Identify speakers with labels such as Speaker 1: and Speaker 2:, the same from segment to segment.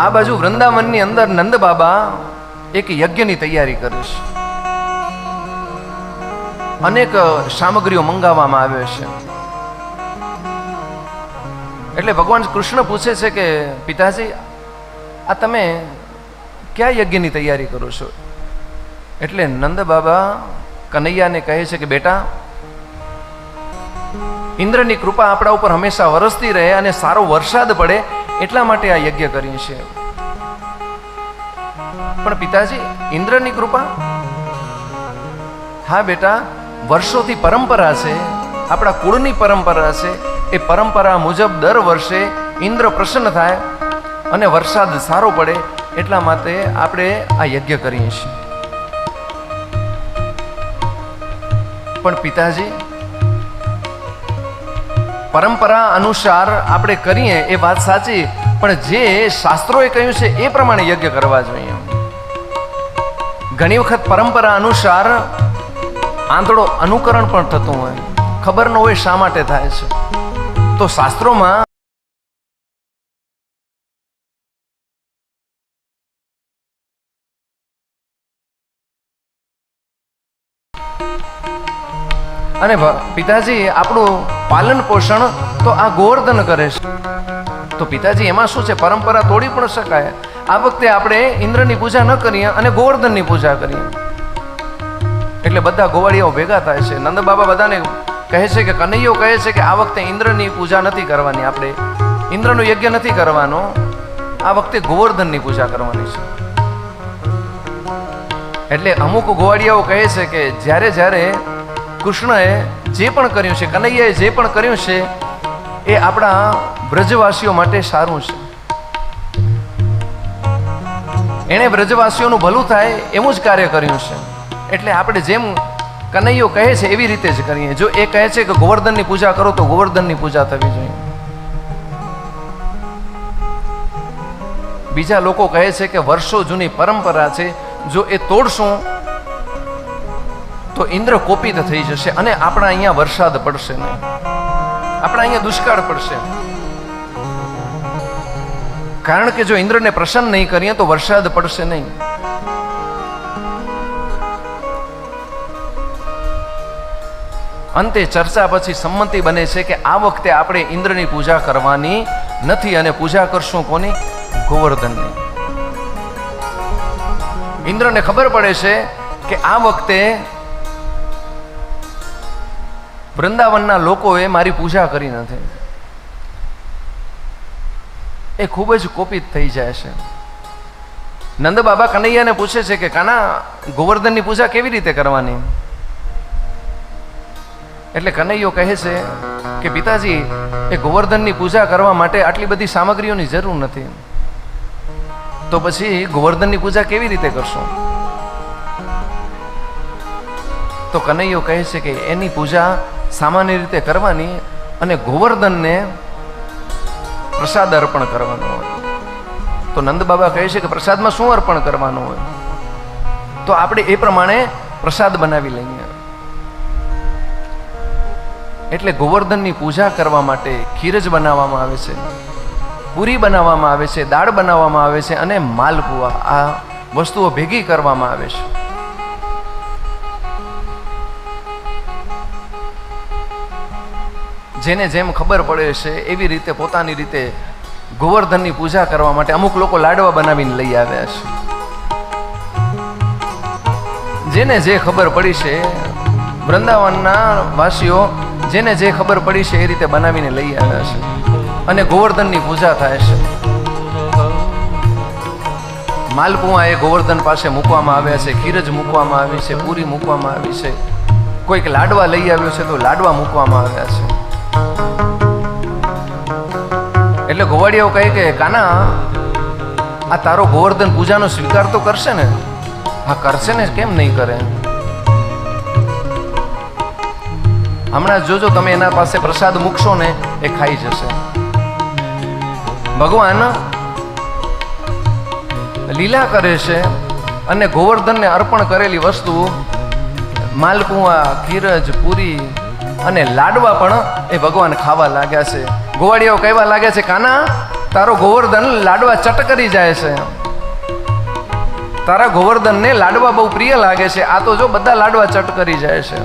Speaker 1: આ બાજુ વૃંદાવનની અંદર નંદ બાબા એક યજ્ઞની તૈયારી કરે છે. અનેક સામગ્રીઓ મંગાવવામાં આવે છે. એટલે ભગવાન કૃષ્ણ પૂછે છે કે, પિતાજી, આ તમે કયા યજ્ઞની તૈયારી કરો છો? એટલે નંદ બાબા કનૈયાને કહે છે કે, બેટા ઇન્દ્રની કૃપા આપણા ઉપર હંમેશા વરસતી રહે અને સારો વરસાદ પડે એટલા માટે આ યજ્ઞ કરીએ છીએ. પણ પિતાજી, ઇન્દ્રની કૃપા? હા બેટા, વર્ષોથી પરંપરા છે, આપણા કુળની પરંપરા છે, એ પરંપરા મુજબ દર વર્ષે ઇન્દ્ર પ્રસન્ન થાય અને વરસાદ સારો પડે એટલા માટે આપણે આ યજ્ઞ કરીએ છીએ. પણ પિતાજી પરંપરા અનુસાર આપણે કરીએ એ વાત સાચી, પણ જે શાસ્ત્રોએ કહ્યું છે એ પ્રમાણે યજ્ઞ કરવા જોઈએ. ઘણી વખત પરંપરા અનુસાર આંધળો અનુકરણ પણ થતું હોય. ખબર ન હોય શા માટે થાય છે. તો શાસ્ત્રોમાં અને પિતાજી, આપણું પાલન પોષણ તો આ ગોવર્ધન કરે છે. તો પિતાજી, એમાં શું છે? પરંપરા તોડી પણ શકાય. આ વખતે આપણે ઇન્દ્રની પૂજા ન કરીએ અને ગોવર્ધનની પૂજા કરીએ. એટલે બધા ગોવાળિયાઓ ભેગા થાય છે. નંદ બાબા બધાને કહે છે કે, કનૈયો કહે છે કે, આ વખતે ઇન્દ્રની પૂજા નથી કરવાની આપણે. ઇન્દ્રનો યજ્ઞ નથી કરવાનો. આ વખતે ગોવર્ધનની પૂજા કરવાની છે. એટલે અમુક ગોવાળિયાઓ કહે છે કે, જ્યારે જ્યારે કૃષ્ણએ જે પણ કર્યું છે, કનૈયાએ જે પણ કર્યું છે, એ આપણા બ્રજવાસીઓ માટે સારું છે. એણે બ્રજવાસીઓનું ભલું થાય એવું જ કાર્ય કર્યું છે. એટલે આપણે જેમ કનૈયો કહે છે, એવી રીતે જ કરીએ. જો એ કહે છે કે ગોવર્ધનની પૂજા કરો, તો ગોવર્ધનની પૂજા થવી જોઈએ. બીજા લોકો કહે છે કે વર્ષો જૂની પરંપરા છે, જો એ તોડશું તો ઇન્દ્ર કોપિત થઈ જશે અને આપણા અહીંયા વરસાદ પડશે નહીં. આપણા અહીંયા દુષ્કાળ પડશે. કારણ કે જો ઇન્દ્રને પ્રસન્ન નહીં કરીએ તો વરસાદ પડશે નહીં. અંતે ચર્ચા પછી સંમતિ બને છે કે આ વખતે આપણે ઇન્દ્રની પૂજા કરવાની નથી અને પૂજા કરશું કોની? ગોવર્ધનની. ઇન્દ્રને ખબર પડે છે કે આ વખતે વૃંદાવનના લોકોએ મારી પૂજા કરી નથી. એ ખૂબ જ કોપિત થઈ જાય છે. નંદ બાબા કનૈયાને પૂછે છે કે, કાના, ગોવર્ધનની પૂજા કેવી રીતે કરવાની? એટલે કનૈયો કહે છે કે, પિતાજી, એ ગોવર્ધનની પૂજા કરવા માટે આટલી બધી સામગ્રીઓની જરૂર નથી. તો પછી ગોવર્ધનની પૂજા કેવી રીતે કરશો? તો કનૈયો કહે છે કે, એની પૂજા સામાન્ય રીતે કરવાની અને ગોવર્ધનને પ્રસાદ અર્પણ કરવાનો હોય. તો નંદ બાબા કહે છે કે પ્રસાદમાં શું અર્પણ કરવાનું હોય? તો આપણે એ પ્રમાણે પ્રસાદ બનાવી લઈએ. એટલે ગોવર્ધનની પૂજા કરવા માટે ખીરજ બનાવવામાં આવે છે, પૂરી બનાવવામાં આવે છે, દાળ બનાવવામાં આવે છે અને માલપુઆ આ વસ્તુઓ ભેગી કરવામાં આવે છે. જેને જેમ ખબર પડે છે, એવી રીતે પોતાની રીતે ગોવર્ધનની પૂજા કરવા માટે અમુક લોકો લાડવા બનાવીને લઈ આવ્યા છે. જેને જે ખબર પડી છે, વૃંદાવનના વાસીઓ જેને જે ખબર પડી છે, એ રીતે બનાવીને લઈ આવ્યા છે અને ગોવર્ધનની પૂજા થાય છે. માલપુઆ એ ગોવર્ધન પાસે મૂકવામાં આવ્યા છે, ખીરજ મૂકવામાં આવી છે, પૂરી મૂકવામાં આવી છે. કોઈક લાડવા લઈ આવ્યો છે, તો લાડવા મૂકવામાં આવ્યા છે. એટલે ગોવાળિયાઓ કહે કે, કાના, આ તારો ગોવર્ધન પૂજાનો સ્વીકાર તો કરશે ને? હા કરશે ને કેમ નહીં કરે? હમણાં જોજો તમે એના પાસે પ્રસાદ મૂકશો ને, એ ખાઈ જશે. ભગવાન લીલા કરે છે અને ગોવર્ધનને અર્પણ કરેલી વસ્તુ, માલપુઆ, ખીરજ, પૂરી અને લાડવા પણ એ ભગવાન ખાવા લાગ્યા છે. ગોવાળીઓ કહેવા લાગ્યા છે, કાના, તારો ગોવર્ધન લાડવા ચટ કરી જાય છે. તારા ગોવર્ધનને લાડવા બહુ પ્રિય લાગે છે. આ તો જો બધા લાડવા ચટ કરી જાય છે.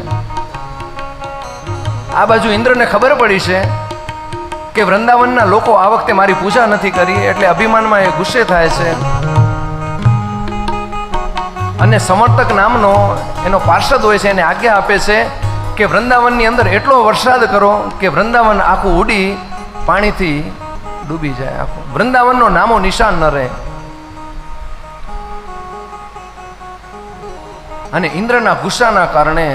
Speaker 1: આ બાજુ ઇન્દ્રને ખબર પડી છે કે વૃંદાવનના લોકો આ વખતે મારી પૂજા નથી કરી, એટલે અભિમાનમાં એ ગુસ્સે થાય છે. અને સમર્થક નામનો એનો પાર્ષદ હોય છે, એને આજ્ઞા આપે છે કે વૃંદાવનની અંદર એટલો વરસાદ કરો કે વૃંદાવન આખું ઉડી પાણીથી ડૂબી જાય આખું. વૃંદાવનનો નામો નિશાન ન રહે. અને ઇન્દ્રના ગુસ્સાના કારણે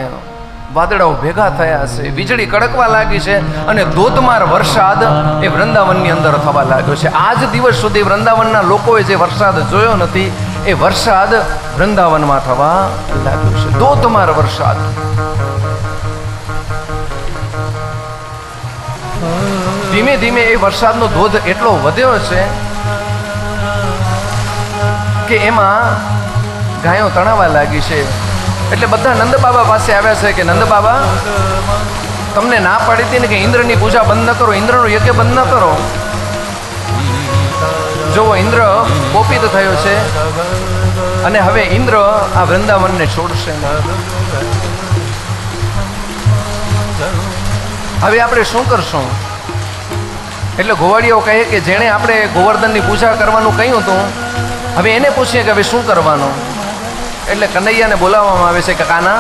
Speaker 1: વાદળાઓ ભેગા થયા છે, વીજળી કડકવા લાગી છે અને ધોધમાર વરસાદ એ વૃંદાવનની અંદર થવા લાગ્યો છે. આજ દિવસ સુધી વૃંદાવનના લોકોએ જે વરસાદ જોયો નથી, એ વરસાદ વૃંદાવનમાં થવા લાગ્યો છે. ધોધમાર વરસાદ. ધીમે ધીમે એ વરસાદનો ધોધ એટલો વધ્યો છે કે એમાં ગાયો તણાવા લાગી છે. એટલે બધા નંદ બાબા પાસે આવ્યા છે કે નંદ બાબા, તમને ના પાડી હતી ને કે ઇન્દ્રની પૂજા બંધ ન કરો, ઇન્દ્રનો યજ્ઞ બંધ ન કરો? જોવો, ઇન્દ્ર કોપિત થયો છે અને હવે ઇન્દ્ર આ વૃંદાવનને છોડશે. હવે આપણે શું કરશું? એટલે ઘોવાડીઓ કહે કે જેણે આપણે ગોવર્ધનની પૂજા કરવાનું કહ્યું હતું, હવે એને પૂછીએ કે હવે શું કરવાનું? એટલે કનૈયાને બોલાવવામાં આવે છે કે કાના,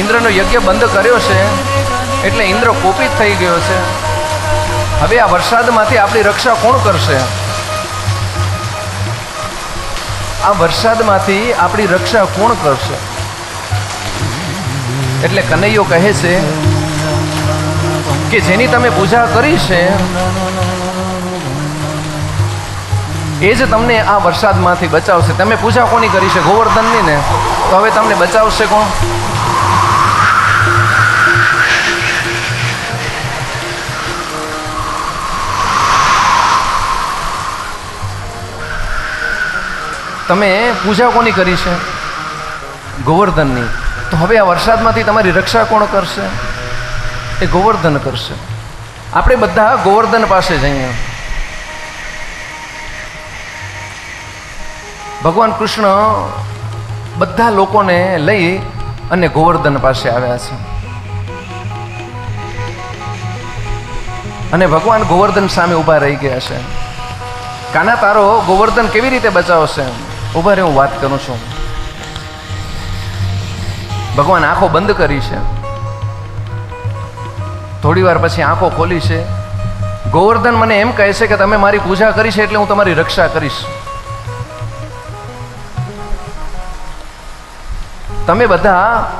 Speaker 1: ઇન્દ્રનો યજ્ઞ બંધ કર્યો છે, એટલે ઇન્દ્ર કોપિત થઈ ગયો છે. હવે આ વરસાદમાંથી આપણી રક્ષા કોણ કરશે? આ વરસાદમાંથી આપણી રક્ષા કોણ કરશે? એટલે કનૈયો કહે છે કે જેની તમે પૂજા કરી છે, એ જ તમને આ વરસાદમાંથી બચાવશે. તમે પૂજા કોની કરી છે? ગોવર્ધનની ને? તો હવે તમને બચાવશે કોણ? તમે પૂજા કોની કરી છે? ગોવર્ધનની. તો હવે આ વરસાદમાંથી તમારી રક્ષા કોણ કરશે? એ ગોવર્ધન કરશે. આપણે બધા ગોવર્ધન પાસે જઈએ. ભગવાન કૃષ્ણ બધા લોકોને લઈ અને ગોવર્ધન પાસે આવ્યા છે. અને ભગવાન ગોવર્ધન સામે ઊભા રહી ગયા છે. કાના તારો ગોવર્ધન કેવી રીતે બચાવશે? ઊભા રહે હું વાત કરું છું. ભગવાન આંખો બંધ કરી છે. થોડી વાર પછી આંખો ખોલી છે. ગોવર્ધન મને એમ કહે છે કે તમે મારી પૂજા કરી છે એટલે હું તમારી રક્ષા કરીશ. તમે બધા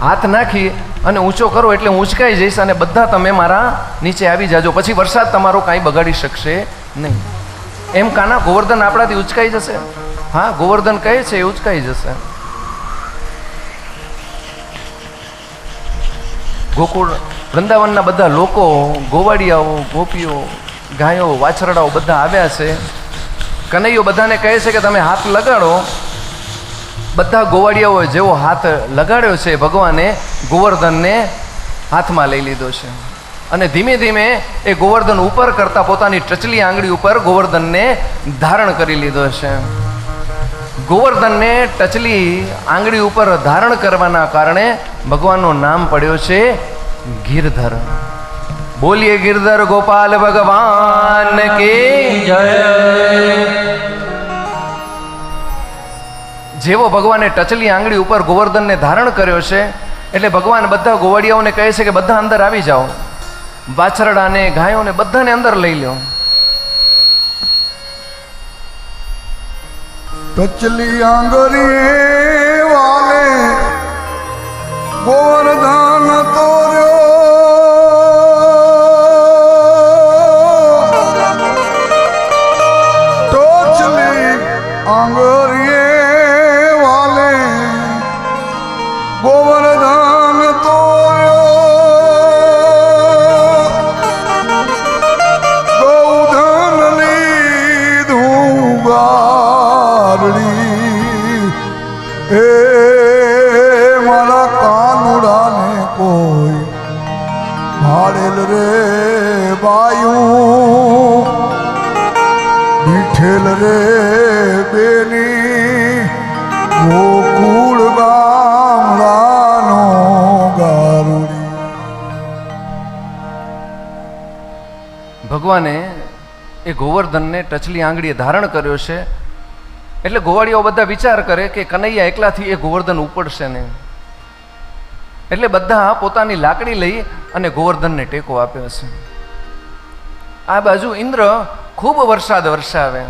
Speaker 1: હાથ નાખી અને ઊંચો કરો એટલે હું ઉંચકાઈ જઈશ અને બધા તમે મારા નીચે આવી જાજો. પછી વરસાદ તમારો કાંઈ બગાડી શકશે નહીં. એમ કાના? ગોવર્ધન આપણાથી ઉંચકાઈ જશે? હા, ગોવર્ધન કહે છે એ ઉંચકાઈ જશે. ગોકુળ વૃંદાવનના બધા લોકો ગોવાડિયાઓ ગોપીઓ, ગાયો, વાછરડાઓ બધા આવ્યા છે. કનૈયો બધાને કહે છે કે તમે હાથ લગાડો. બધા ગોવાડિયાઓએ જેવો હાથ લગાડ્યો છે, ભગવાને ગોવર્ધનને હાથમાં લઈ લીધો છે. અને ધીમે ધીમે એ ગોવર્ધન ઉપર કરતાં પોતાની ટચલી આંગળી ઉપર ગોવર્ધનને ધારણ કરી લીધો છે. ગોવર્ધનને ટચલી આંગળી ઉપર ધારણ કરવાના કારણે ભગવાનનું નામ પડ્યો છે ગિરધર. બોલીએ, ગિરધર ગોપાલ ભગવાન કે જેવો ભગવાને ટચલી આંગળી ઉપર ગોવર્ધનને ધારણ કર્યો છે, એટલે ભગવાન બધા ગોવાળિયાઓને કહે છે કે, બધા અંદર આવી જાઓ. વાછરડાને, ગાયોને બધાને અંદર લઈ લો
Speaker 2: ટચલી આંગરી એ મારા કાનુડાને કોઈ મારેલ રે વાયુ બીઠેલ રે બેની ગોકુળ ગામડાનો ગારુડી.
Speaker 1: ભગવાને એ ગોવર્ધનને ટચલી આંગળીએ ધારણ કર્યો છે. એટલે ગોવાળીઓ બધા વિચાર કરે કે કનૈયા એકલાથી એ ગોવર્ધન ઉપડશે ને એટલે બધા પોતાની લાકડી લઈ અને ગોવર્ધનને ટેકો આપ્યો છે. આ બાજુ ઇન્દ્ર ખૂબ વરસાદ વરસાવે.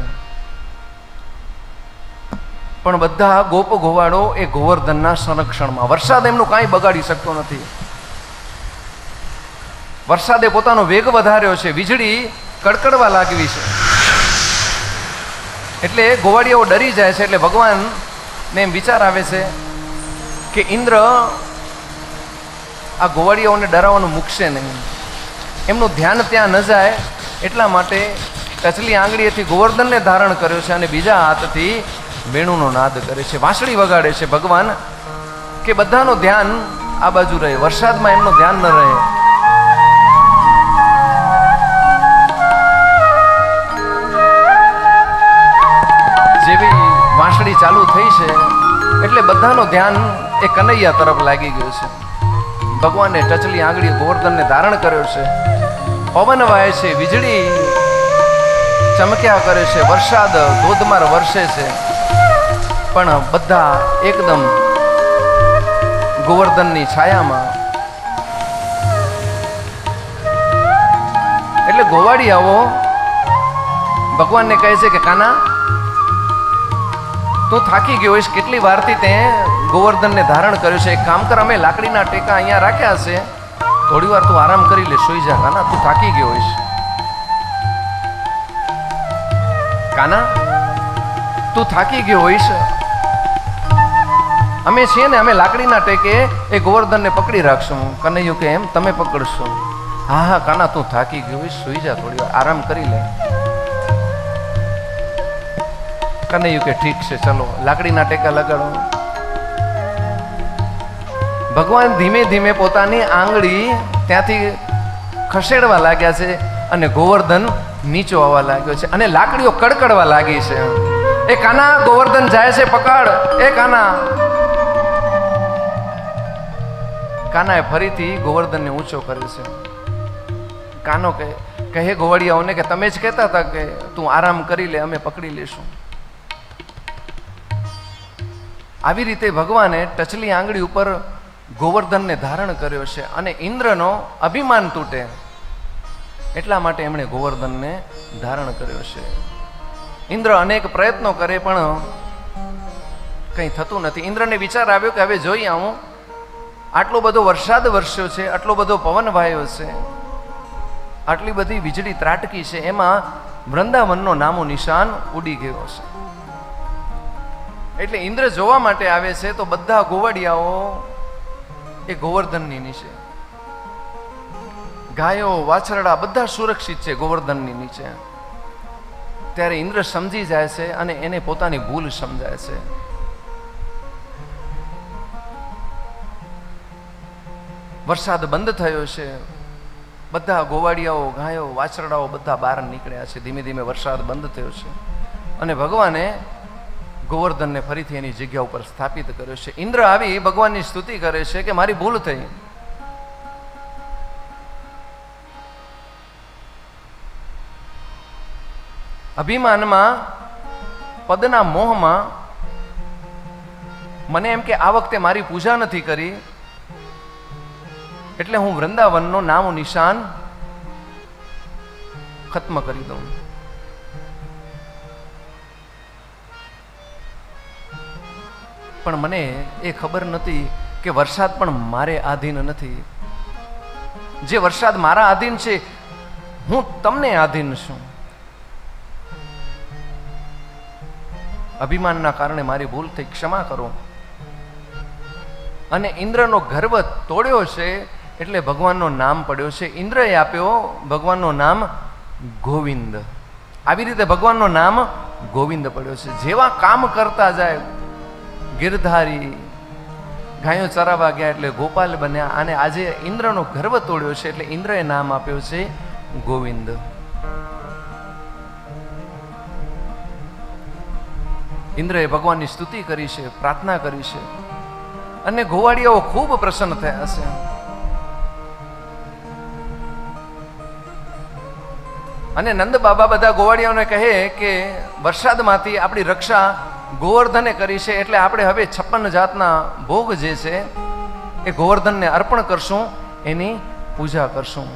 Speaker 1: પણ બધા ગોપ ગોવાળો એ ગોવર્ધનના સંરક્ષણમાં. વરસાદ એમનું કાંઈ બગાડી શકતો નથી. વરસાદે પોતાનો વેગ વધાર્યો છે. વીજળી કડકડવા લાગવી છે. એટલે ગોવાળિયાઓ ડરી જાય છે, એટલે ભગવાનને એમ વિચાર આવે છે કે ઇન્દ્ર આ ગોવાળીઓને ડરાવવાનું મૂકશે નહીં. એમનું ધ્યાન ત્યાં ન જાય, એટલા માટે કચલી આંગળીએથી ગોવર્ધનને ધારણ કર્યો છે અને બીજા હાથથી વેણુનો નાદ કરે છે. વાંસળી વગાડે છે ભગવાન કે બધાનું ધ્યાન આ બાજુ રહે, વરસાદમાં એમનું ધ્યાન ન રહે. વાંસળી ચાલુ થઈ છે. એટલે બધાનું ધ્યાન એ કનૈયા તરફ લાગી ગયું છે. ભગવાને ટચલી આંગળી ગોવર્ધનને ધારણ કર્યો છે. પવન વાય છે, વીજળી ચમક્યા કરે છે, વરસાદ ધોધમાર વરસે છે. પણ બધા એકદમ ગોવર્ધનની છાયામાં. એટલે ગોવાળિયાઓ ભગવાનને કહે છે કે, કાના તું થાકી ગયો હોઈશ. કેટલી વારથી તે ગોવર્ધનને ધારણ કર્યું છે. એક કામ કર, અમે લાકડીના ટેકા અહીંયા રાખ્યા છે. થોડી વાર તું આરામ કરી લે, સુઈ જા. કાના તું થાકી ગયો હોઈશ. કાના, તું થાકી ગયો હોઈશ. અમે છીએ ને, અમે લાકડીના ટેકે એ ગોવર્ધનને પકડી રાખશું. કનૈયું કે એમ, તમે પકડશો. હા હા, કાના, તું થાકી ગયો હોઈશ. સુઈ જા થોડી વાર. આરામ કરી લે. કનૈયું કે ઠીક છે, ચલો લાકડીના ટેકા લગાડો. ભગવાન ધીમે ધીમે પોતાની આંગળી ત્યાંથી ખસેડવા લાગ્યા છે અને ગોવર્ધન નીચો આવવા લાગ્યો છે અને લાકડીઓ કડકડવા લાગી છે. એ કાના, ગોવર્ધન જાય છે, પકડ. એ કાના. કાનાએ ફરીથી ગોવર્ધનને ઊંચો કરે છે. કાનો કહે કહે ગોવાળિયાઓને કે તમે જ કહેતા હતા કે તું આરામ કરી લે, અમે પકડી લેશું. આવી રીતે ભગવાને ટચલી આંગળી ઉપર ગોવર્ધનને ધારણ કર્યો છે અને ઇન્દ્રનો અભિમાન તૂટે. એટલા માટે એમણે ગોવર્ધનને ધારણ કર્યો છે. ઇન્દ્ર અનેક પ્રયત્નો કરે પણ કંઈ થતું નથી. ઇન્દ્રને વિચાર આવ્યો કે હવે જોઈ આવું. આટલો બધો વરસાદ વરસ્યો છે, આટલો બધો પવન વાયો છે. આટલી બધી વીજળી ત્રાટકી છે. એમાં વૃંદાવનનો નામો નિશાન ઉડી ગયો છે. એટલે ઇન્દ્ર જોવા માટે આવે છે તો બધા ગોવાડિયાઓ એ ગોવર્ધનની નીચે. ગાયો, વાછરડા બધા સુરક્ષિત છે ગોવર્ધનની નીચે. ત્યારે ઇન્દ્ર સમજી જાય છે અને એને પોતાની ભૂલ સમજાય છે. વરસાદ બંધ થયો છે. બધા ગોવાડિયાઓ ગાયો, વાછરડાઓ બધા બહાર નીકળ્યા છે. ધીમે ધીમે વરસાદ બંધ થયો છે. અને ભગવાને ગોવર્ધનને ફરીથી એની જગ્યા ઉપર સ્થાપિત કર્યો છે. ઇન્દ્ર આવી ભગવાનની સ્તુતિ કરે છે કે મારી ભૂલ થઈ. અભિમાનમાં, પદના મોહમાં, મને એમ કે આ વખતે મારી પૂજા નથી કરી, એટલે હું વૃંદાવનનો નામ નિશાન ખત્મ કરી દઉં. પણ મને એ ખબર નથી કે વરસાદ પણ મારે આધીન નથી. જે વરસાદ મારા આધીન છે, હું તમને આધીન છું. અભિમાનના કારણે મારી ભૂલ થઈ ક્ષમા કરો. અને ઇન્દ્રનો ગર્વ તોડ્યો છે, એટલે ભગવાનનો નામ પડ્યો છે. ઇન્દ્રએ આપ્યો ભગવાનનો નામ ગોવિંદ. આવી રીતે ભગવાનનો નામ ગોવિંદ પડ્યો છે. જેવા કામ કરતા જાય ગિરધારી ગાયો ચરાવવા ગયા એટલે ગોપાલ બન્યા અને આજે ઇન્દ્રનો ગર્વ તોડ્યો છે એટલે ઇન્દ્રએ નામ આપ્યો છે ગોવિંદ. ઇન્દ્રએ ભગવાનની સ્તુતિ કરી છે, પ્રાર્થના કરી છે અને ગોવાળિયાઓ ખૂબ પ્રસન્ન થયા છે અને નંદ બાબા બધા ગોવાળિયાઓને કહે કે વરસાદમાંથી આપણી રક્ષા ગોવર્ધને કરી છે એટલે આપણે હવે છપ્પન જાતના ભોગ જે છે એ ગોવર્ધનને અર્પણ કરશું, એની પૂજા કરશું.